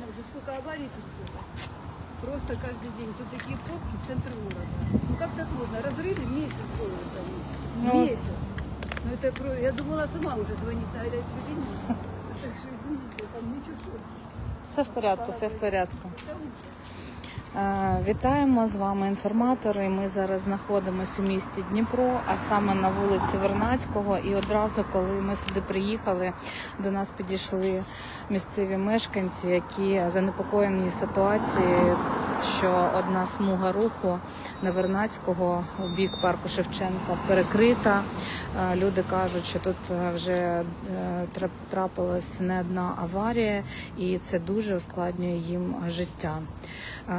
столько аварий тут было. Просто каждый день. Тут такие пробки, центр города. Ну как так можно? Разрыли месяц было там. Ну. Месяц. Ну это я думала сама уже звонить на горячую линию. Так что извините, там ничего. Все в порядку, все в порядку. Е, Вітаємо з вами інформатори. Ми зараз знаходимося у місті Дніпро, а саме на вулиці Вернацького. І одразу, коли ми сюди приїхали, до нас підійшли місцеві мешканці, які занепокоєні ситуацією, що одна смуга руху на Вернацького у бік парку Шевченка перекрита. Люди кажуть, що тут е, вже е, трапилась не одна аварія, і це дуже ускладнює їм життя.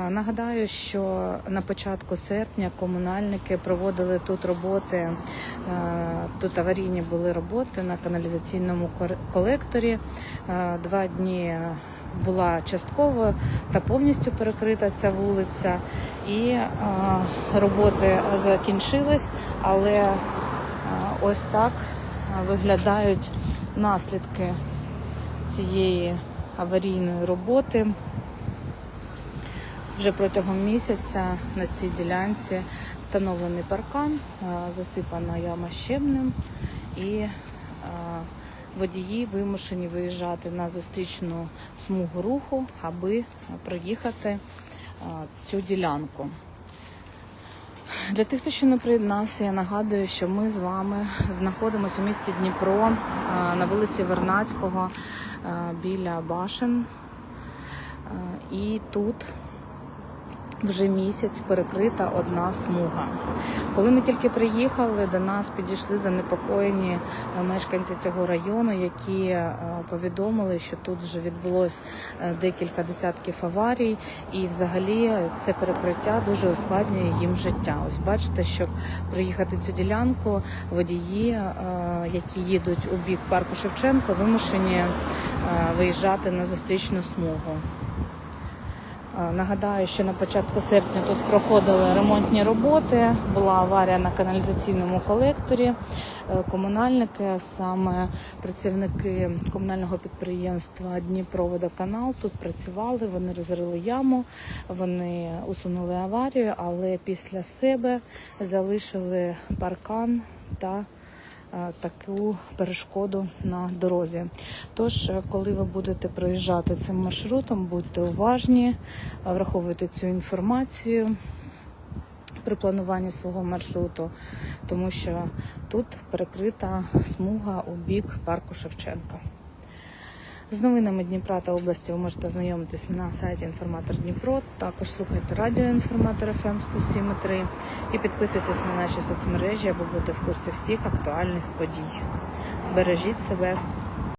Нагадаю, що на початку серпня комунальники проводили тут роботи. е, Тут аварійні були роботи на каналізаційному колекторі. Два дні була частково та повністю перекрита ця вулиця, і роботи закінчились, але ось так виглядають наслідки цієї аварійної роботи. Вже протягом місяця на цій ділянці встановлений паркан, засипана яма щебнем і водії вимушені виїжджати на зустрічну смугу руху, аби проїхати цю ділянку. Для тих, хто ще не приєднався, я нагадую, що ми з вами знаходимося у місті Дніпро е, на вулиці Вернацького е, біля Башен. Е, І тут вже місяць перекрита одна смуга. Коли ми тільки приїхали, до нас підійшли занепокоєні е, мешканці цього району, які е, повідомили, що тут вже відбулось е, декілька десятків аварій, і взагалі це перекриття дуже ускладнює їм життя. Ось бачите, щоб проїхати цю ділянку, водії, які їдуть у бік парку Шевченка, вимушені виїжджати на зустрічну смугу. Нагадаю, що на початку серпня тут проходили ремонтні роботи. Була аварія на каналізаційному колекторі. Е, Комунальники, саме працівники комунального підприємства Дніпроводоканал тут працювали. Вони розрили яму, вони усунули аварію, але після себе залишили паркан та таку перешкоду на дорозі. Тож, е, коли ви будете проїжджати цим маршрутом, будьте уважні, е, враховуйте цю інформацію при плануванні свого маршруту, тому що тут перекрита смуга у бік парку Шевченка. З новинами Дніпра та області ви можете ознайомитися на сайті Інформатор Дніпро. Також слухайте радіо Інформатор ФМ 107.3 і підписуйтесь на наші соцмережі, аби бути в курсі всіх актуальних подій. Бережіть себе.